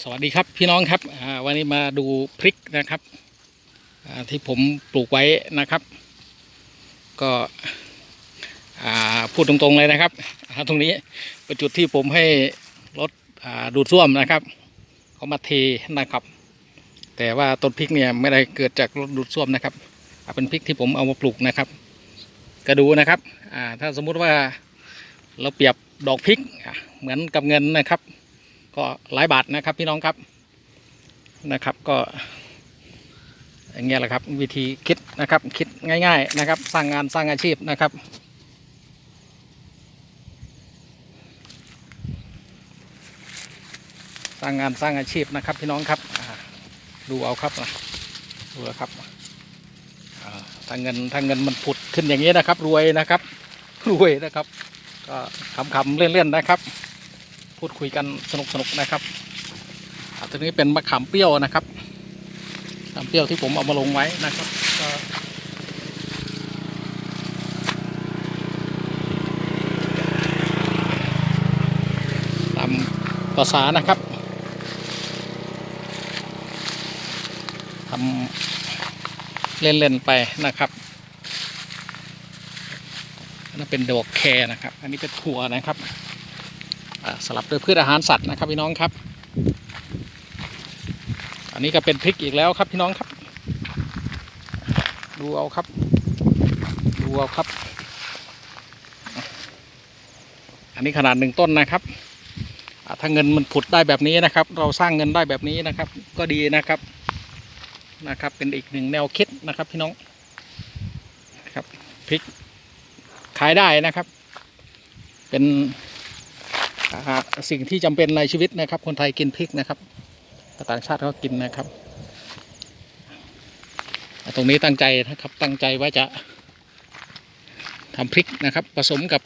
สวัสดีครับพี่น้องครับวันนี้มาดูพริกนะครับที่ผมปลูกไว้นะครับ ก็พูดตรงๆเลยนะครับตรงนี้เป็นจุดที่ผมให้รถดูดซ่วมนะครับเขามาเทนะครับ แต่ว่าต้นพริกเนี่ยไม่ได้เกิดจากรถดูดซ่วมนะครับเป็นพริกที่ผมเอามาปลูกนะครับก็ดูนะครับถ้าสมมุติว่าเราเปรียบดอกพริกเหมือนกับเงินนะครับ ก็หลายบาทนะครับพี่น้องครับนะครับก็อย่างเงี้ยแหละครับวิธีคิดนะครับคิดง่าย ๆนะครับ สร้างงานสร้างอาชีพนะครับสร้างงานสร้างอาชีพนะครับพี่น้องครับดูเอาครับนะดูแล้วครับอ่าถ้าเงินถ้าเงินมันผุดขึ้นอย่างนี้นะครับ รวยนะครับ รวยนะครับ ก็คำๆเล่นๆนะครับ พูดคุยกันสนุกสนุกนะครับตัวนี้เป็นมะขามเปรี้ยวนะครับมะขามเปรี้ยวที่ผมเอามาลงไว้นะครับก็ตามภาษานะครับทำเล่นๆไปนะครับอันนั้นเป็นดอกแครนะครับ อันนี้เป็นถั่วนะครับ สลับด้วยพืชอาหารสัตว์นะครับพี่น้องครับ อันนี้ก็เป็นพริกอีกแล้วครับพี่น้องครับ ดูเอาครับ ดูเอาครับ อันนี้ขนาดหนึ่งต้นนะครับถ้าเงินมันผุดได้แบบนี้นะครับ เราสร้างเงินได้แบบนี้นะครับ ก็ดีนะครับนะครับ เป็นอีกหนึ่งแนวคิดนะครับพี่น้องครับพริกขายได้นะครับ เป็น อ่าสิ่งที่จำเป็นในชีวิตนะครับ คนไทยกินพริกนะครับต่างชาติเขากินนะครับ ตรงนี้ตั้งใจนะครับตั้งใจว่าจะทำพริกนะครับ ผสมกับ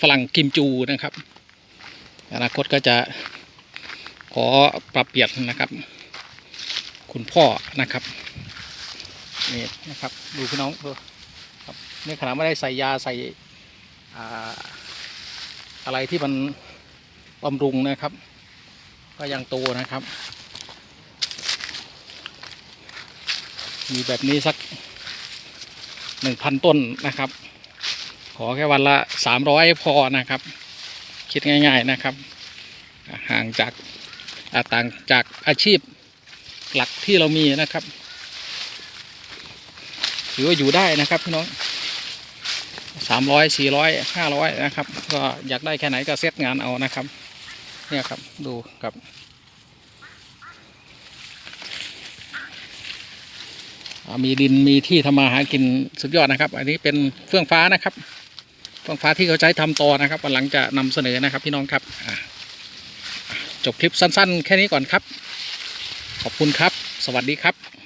ฝรั่งกิมจูนะครับ อนาคตก็จะขอปรับเปลี่ยนนะครับ คุณพ่อนะครับนี่นะครับ ดูพี่น้องดูครับนี่ขนาดไม่ได้ใส่ยาใส่ อะไรที่มันบำรุงนะครับ ก็ยังโตนะครับ มีแบบนี้สักหนึ่งพันต้นนะครับ ขอแค่วันละสามร้อยพอนะครับ คิดง่าย ๆนะครับ ห่างจากาต่างจากอาชีพหลักที่เรามีนะครับ ถือว่าอยู่ได้นะครับพี่น้อง สามร้อยสี่ร้อยห้าร้อยนะครับ ก็อยากได้แค่ไหนก็เซตงานเอานะครับ เนี่ยครับดูครับมีดินมีที่ทำมาหากินสุดยอดนะครับ อันนี้เป็นเฟื่องฟ้านะครับเฟื่องฟ้าที่เขาใช้ทำต่อนะครับวันหลังจะนำเสนอนะครับพี่น้องครับจบคลิปสั้น ๆ แค่นี้ก่อนครับ ขอบคุณครับ สวัสดีครับ